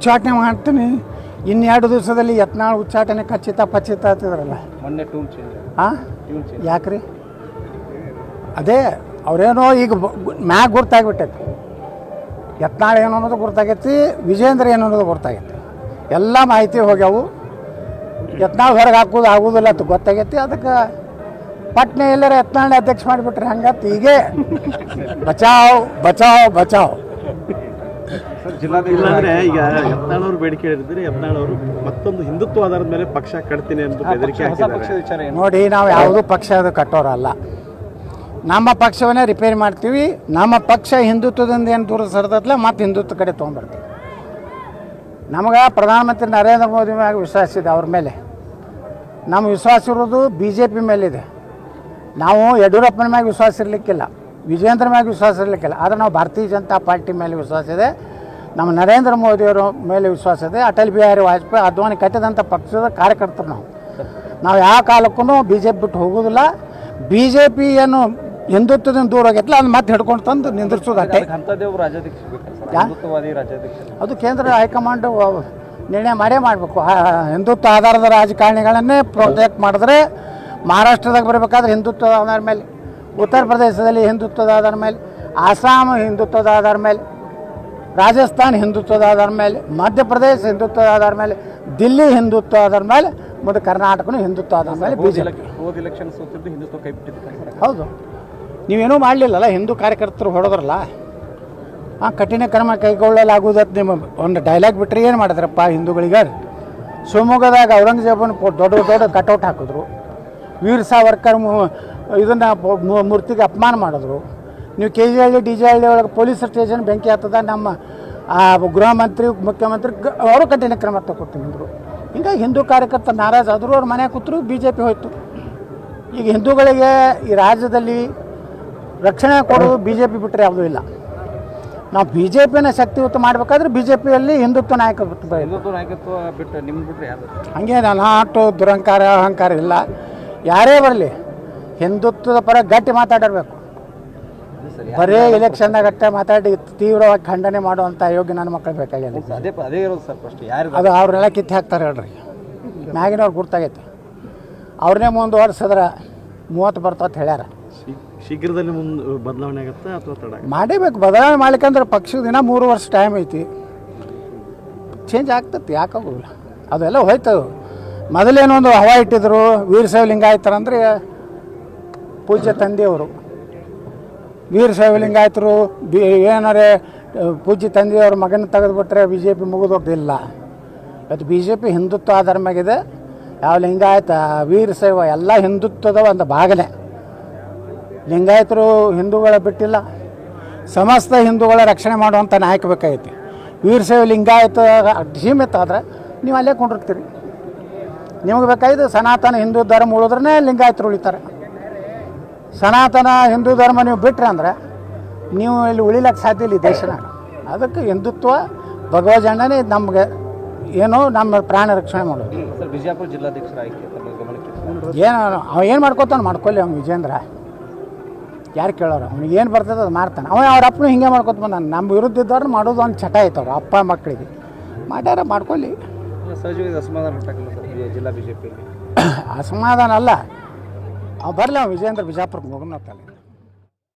ಉಚ್ಚಾಟನೆ ಮಾಡ್ತೀನಿ. ಇನ್ನೆರಡು ದಿವಸದಲ್ಲಿ ಯತ್ನಾಳ್ ಉಚ್ಚಾಟನೆ ಖಚಿತ ಪಚಿತ ಆಗ್ತಿದ್ರಲ್ಲ ಮೊನ್ನೆ ಟೂನ್ ಚೇಂಜ್ ಹಾಂ ಯಾಕ್ರಿ? ಅದೇ ಅವರೇನೋ ಈಗ ಮ್ಯಾಗ ಗುರ್ತಾಗ್ಬಿಟ್ಟೈತಿ. ಯತ್ನಾಳ್ ಏನು ಅನ್ನೋದು ಗುರ್ತಾಗೈತಿ ವಿಜೇಂದ್ರ ಏನು ಅನ್ನೋದು ಗುರ್ತಾಗೈತಿ. ಎಲ್ಲ ಮಾಹಿತಿ ಹೋಗ್ಯಾವು. ಯತ್ನಾಳ್ ಹೊರಗೆ ಹಾಕೋದು ಆಗೋದಿಲ್ಲ ಅಂತ ಗೊತ್ತಾಗೈತಿ. ಅದಕ್ಕೆ ಪಟ್ನೆ ಎಲ್ಲರ ಯತ್ನಾಳ್ ಅಧ್ಯಕ್ಷ ಮಾಡಿಬಿಟ್ರೆ ಹಂಗತ್ತೆ ಹೀಗೆ. ಬಚಾವ್ ಬಚಾವ್ ಬಚಾವ್. ಇಲ್ಲಾಂದ್ರೆ ಈಗ ಯತ್ನಾಳ್ ಅವರು ಬೇಡಿಕೆ ಹೇಳಿದ್ರೆ ಯತ್ನಾಳ್ ಅವರು ಮತ್ತೊಂದು ಹಿಂದುತ್ವ ಆಧಾರದ ಮೇಲೆ ಪಕ್ಷ ಕಟ್ತೀನಿ ಅಂತ ಬೆದರಿಕೆ ಹಾಕಿದ್ದಾರೆ. ನೋಡಿ ನಾವು ಯಾವುದೂ ಅದು ಕಟ್ಟೋರಲ್ಲ. ನಮ್ಮ ಪಕ್ಷವನ್ನೇ ರಿಪೇರಿ ಮಾಡ್ತೀವಿ ನಮ್ಮ ಪಕ್ಷ ಹಿಂದುತ್ವದಿಂದ ಏನು ದೂರ ಸರಿದತ್ಲ ಮತ್ತೆ ಹಿಂದುತ್ವ ಕಡೆ ತೊಗೊಂಬರ್ತೀವಿ ನಮಗೆ ಪ್ರಧಾನಮಂತ್ರಿ ನರೇಂದ್ರ ಮೋದಿ ಮ್ಯಾಗ ವಿಶ್ವಾಸ ಇದೆ ಅವ್ರ ಮೇಲೆ. ನಮ್ಮ ವಿಶ್ವಾಸ ಇರೋದು ಬಿ ಜೆ ಪಿ ಮೇಲಿದೆ. ನಾವು ಯಡಿಯೂರಪ್ಪನ ಮ್ಯಾಗ ವಿಶ್ವಾಸ ಇರಲಿಕ್ಕಿಲ್ಲ ವಿಜೇಂದ್ರ ಮ್ಯಾಗ ವಿಶ್ವಾಸ ಇರಲಿಕ್ಕಿಲ್ಲ ಆದರೆ ನಾವು ಭಾರತೀಯ ಜನತಾ ಪಾರ್ಟಿ ಮೇಲೆ ವಿಶ್ವಾಸ ಇದೆ. ನಮ್ಮ ನರೇಂದ್ರ ಮೋದಿಯವರ ಮೇಲೆ ವಿಶ್ವಾಸ ಇದೆ ಅಟಲ್ ಬಿಹಾರಿ ವಾಜಪೇಯಿ ಅದ್ವಾನಿ ಕಟ್ಟಿದಂಥ ಪಕ್ಷದ ಕಾರ್ಯಕರ್ತರು ನಾವು. ನಾವು ಯಾವ ಕಾಲಕ್ಕೂ ಬಿ ಜೆ ಪಿ ಬಿಟ್ಟು ಹೋಗೋದಿಲ್ಲ ಬಿ ಜೆ ಪಿ ಏನು ಹಿಂದುತ್ವದಿಂದ ದೂರ ಆಗೈತಲ್ಲ ಅದನ್ನ ಮತ್ತೆ ಹಿಡ್ಕೊಂಡು ತಂದು ನಿಂದಿರ್ಸೋದು ರಾಜ್ಯಾಧ್ಯಕ್ಷ ಅದು ಕೇಂದ್ರ ಹೈಕಮಾಂಡ್ ನಿರ್ಣಯ ಮಾಡೇ ಮಾಡಬೇಕು. ಹಿಂದುತ್ವ ಆಧಾರದ ರಾಜಕಾರಣಿಗಳನ್ನೇ ಪ್ರೊಟೆಕ್ಟ್ ಮಾಡಿದ್ರೆ ಮಹಾರಾಷ್ಟ್ರದಾಗ ಬರಬೇಕಾದ್ರೆ ಹಿಂದುತ್ವದ ಆಧಾರ ಮೇಲೆ ಉತ್ತರ ಪ್ರದೇಶದಲ್ಲಿ ಹಿಂದುತ್ವದ ಆಧಾರ ಮೇಲೆ ಆಸಾಮ್ ಹಿಂದುತ್ವದ ಆಧಾರ ಮೇಲೆ. ರಾಜಸ್ಥಾನ್ ಹಿಂದುತ್ವದ ಆಧಾರ ಮೇಲೆ ಮಧ್ಯಪ್ರದೇಶ ಹಿಂದುತ್ವದ ಆಧಾರ ಮೇಲೆ ದಿಲ್ಲಿ ಹಿಂದುತ್ವ ಆಧಾರ ಮೇಲೆ ಮತ್ತು ಕರ್ನಾಟಕನು ಹಿಂದುತ್ವ ಆಧಾರ ಮೇಲೆ ಹೋದ ಹಿಂದುತ್ವ ಕೈ ನೀವೇನೂ ಮಾಡಲಿಲ್ಲಲ್ಲ ಹಿಂದೂ ಕಾರ್ಯಕರ್ತರು ಹೊಡೆದ್ರಲ್ಲ? ಆ ಕಠಿಣ ಕ್ರಮ ಕೈಗೊಳ್ಳಲಾಗುವುದಕ್ಕೆ ನಿಮ್ಮ ಒಂದು ಡೈಲಾಗ್ ಬಿಟ್ಟರೆ ಏನು ಮಾಡಿದ್ರಪ್ಪ ಹಿಂದೂಗಳಿಗೆ ಶಿವಮೊಗ್ಗದಾಗ ಔರಂಗಜೇಬನ ದೊಡ್ಡ ದೊಡ್ಡ ಕಟೌಟ್ ಹಾಕಿದ್ರು. ವೀರ್ ಸಾವರ್ಕರ್ ಇದನ್ನು ಮೂರ್ತಿಗೆ ಅಪಮಾನ ಮಾಡಿದ್ರು. ನೀವು K G Halli D G Halli ಒಳಗೆ ಪೊಲೀಸ್ ಸ್ಟೇಷನ್ ಬೆಂಕಿ ಹತ್ತದ ನಮ್ಮ ಆ, ಗೃಹ ಮಂತ್ರಿ ಮುಖ್ಯಮಂತ್ರಿ ಅವರು ಕಠಿಣ ಕ್ರಮ ತಗೊಳ್ತೀನಿ ಈಗ ಹಿಂದೂ ಕಾರ್ಯಕರ್ತ ನಾರಾಜ್ ಆದರೂ ಅವ್ರ ಮನೆ ಕೂತರು ಬಿ ಜೆ ಪಿ ಹೋಯ್ತು. ಈಗ ಹಿಂದೂಗಳಿಗೆ ಈ ರಾಜ್ಯದಲ್ಲಿ ರಕ್ಷಣೆ ಕೊಡೋದು ಬಿ ಜೆ ಪಿ ಬಿಟ್ಟರೆ ಯಾವುದೂ ಇಲ್ಲ. ನಾವು ಬಿ ಜೆ ಪಿನ ಶಕ್ತಿಯುತ ಮಾಡಬೇಕಾದ್ರೆ ಬಿ ಜೆ ಪಿಯಲ್ಲಿ ಹಿಂದುತ್ವ ನಾಯಕ ಬಿಟ್ಟು ಹಿಂದುತ್ವ ನಾಯಕತ್ವ ಬಿಟ್ಟು ನಿಮ್ಮ ಬಿಟ್ರೆ ಯಾರು ಹಂಗೆ ನಾಟು ದುರಂಕಾರ ಅಹಂಕಾರ ಇಲ್ಲ. ಯಾರೇ ಬರಲಿ ಹಿಂದುತ್ವದ ಪರ ಗಟ್ಟಿ ಮಾತಾಡಿರ್ಬೇಕು. ಬರೇ ಎಲೆಕ್ಷನ್ ಅಷ್ಟೇ ಮಾತಾಡಿ ತೀವ್ರವಾಗಿ ಖಂಡನೆ ಮಾಡುವಂಥ ಯೋಗ್ಯ ನನ್ನ ಮಕ್ಕಳು ಬೇಕಾಗಿದೆ ಅದೇ ಅದೇ ಇರೋದು ಸರ್ ಫಸ್ಟ್. ಯಾರು ಅದು ಅವ್ರೆಲ್ಲ ಕಿತ್ತು ಹಾಕ್ತಾರೆ ಹೇಳ್ರಿ. ಮ್ಯಾಗಿನವ್ರು ಗುರ್ತಾಗೈತೆ. ಅವ್ರನ್ನೇ ಮುಂದುವರ್ಸಿದ್ರೆ ಮೂವತ್ತು ಬರ್ತಾವ ಹೇಳ್ಯಾರ. ಶೀಘ್ರದಲ್ಲಿ ಮುಂದೆ ಬದಲಾವಣೆ ಆಗುತ್ತೆ ಅಥವಾ ತಡ? ಮಾಡೇಬೇಕು. ಬದಲಾವಣೆ ಮಾಡ್ಲಿಕ್ಕಂದ್ರೆ ಪಕ್ಷದ ದಿನ ಮೂರು ವರ್ಷ ಟೈಮ್ ಐತಿ. ಚೇಂಜ್ ಆಗ್ತತಿ ಯಾಕಾಗೋಲ್ಲ ಅದೆಲ್ಲ ಹೋಯ್ತು. ಮೊದಲೇನೋ ಒಂದು ಹವಾ ಇಟ್ಟಿದ್ರು ವೀರಶೈವ ಲಿಂಗಾಯಿತರಂದ್ರೆ ಪೂಜೆ ತಂದೆಯವರು. ವೀರಶೈವ ಲಿಂಗಾಯತರು ಬಿ, ಏನಾರೆ ಪೂಜೆ ತಂದೆಯವ್ರ ಮಗನ ತೆಗೆದುಬಿಟ್ರೆ ಬಿ ಜೆ ಪಿ ಮುಗಿದೋಗ್ದಿಲ್ಲ. ಇವತ್ತು ಬಿ ಜೆ ಪಿ ಹಿಂದುತ್ವ ಆಧಾರ ಯಾವ ಲಿಂಗಾಯತ ವೀರಶೈವ ಎಲ್ಲ ಹಿಂದುತ್ವದ ಒಂದು ಭಾಗನೇ ಲಿಂಗಾಯತರು ಹಿಂದೂಗಳ ಬಿಟ್ಟಿಲ್ಲ. ಸಮಸ್ತ ಹಿಂದೂಗಳ ರಕ್ಷಣೆ ಮಾಡುವಂಥ ನಾಯಕ ಬೇಕಾಗೈತಿ. ವೀರಶೈವ ಲಿಂಗಾಯತ ಸೀಮಿತ ಆದರೆ ನೀವು ಅಲ್ಲೇ ಕೊಂಡಿರ್ತೀರಿ. ನಿಮಗೆ ಬೇಕಾಗಿದ್ದು ಸನಾತನ ಹಿಂದೂ ಧರ್ಮ ಉಳಿದ್ರೆ ಲಿಂಗಾಯತರು ಉಳಿತಾರೆ. ಸನಾತನ ಹಿಂದೂ ಧರ್ಮ ನೀವು ಬಿಟ್ರೆ ಅಂದ್ರೆ ನೀವು ಇಲ್ಲಿ ಉಳಿಲಕ್ಕೆ ಸಾಧ್ಯ ಇಲ್ಲ ಈ ದೇಶನಾಗ ಅದಕ್ಕೆ ಹಿಂದುತ್ವ ಭಗವಜಣ್ಣನೇ ನಮಗೆ ಏನೋ ನಮ್ಮ ಪ್ರಾಣ ರಕ್ಷಣೆ ಮಾಡೋದು. ಬಿಜಾಪುರ ಜಿಲ್ಲಾಧ್ಯಕ್ಷರ ಏನು ಅವ ಏನು ಮಾಡ್ಕೋತಾನೆ ಮಾಡ್ಕೊಳ್ಳಿ ಅವ್ನು ವಿಜೇಂದ್ರ. ಯಾರು ಕೇಳೋರು? ಅವ್ನಿಗೆ ಏನು ಬರ್ತದೆ ಅದು ಮಾಡ್ತಾನೆ. ಅವನು ಅವ್ರ ಅಪ್ಪನು ಹಿಂಗೆ ಮಾಡ್ಕೊತ ಬಂದಾನೆ. ನಮ್ಮ ವಿರುದ್ಧ ಇದ್ದವ್ರು ಮಾಡೋದು ಒಂದು ಚಟ ಆಯ್ತು ಅವ್ರು ಅಪ್ಪ ಮಕ್ಕಳಿಗೆ. ಮಾಡ್ಯಾರ ಮಾಡ್ಕೊಳ್ಳಿ. ಅಸಮಾಧಾನ ಅಲ್ಲ. ಬರಲಿ ಅವ ವಿಜಯೇಂದ್ರ ಬಿಜಾಪುರಕ್ಕೆ ಹೋಗೋಣ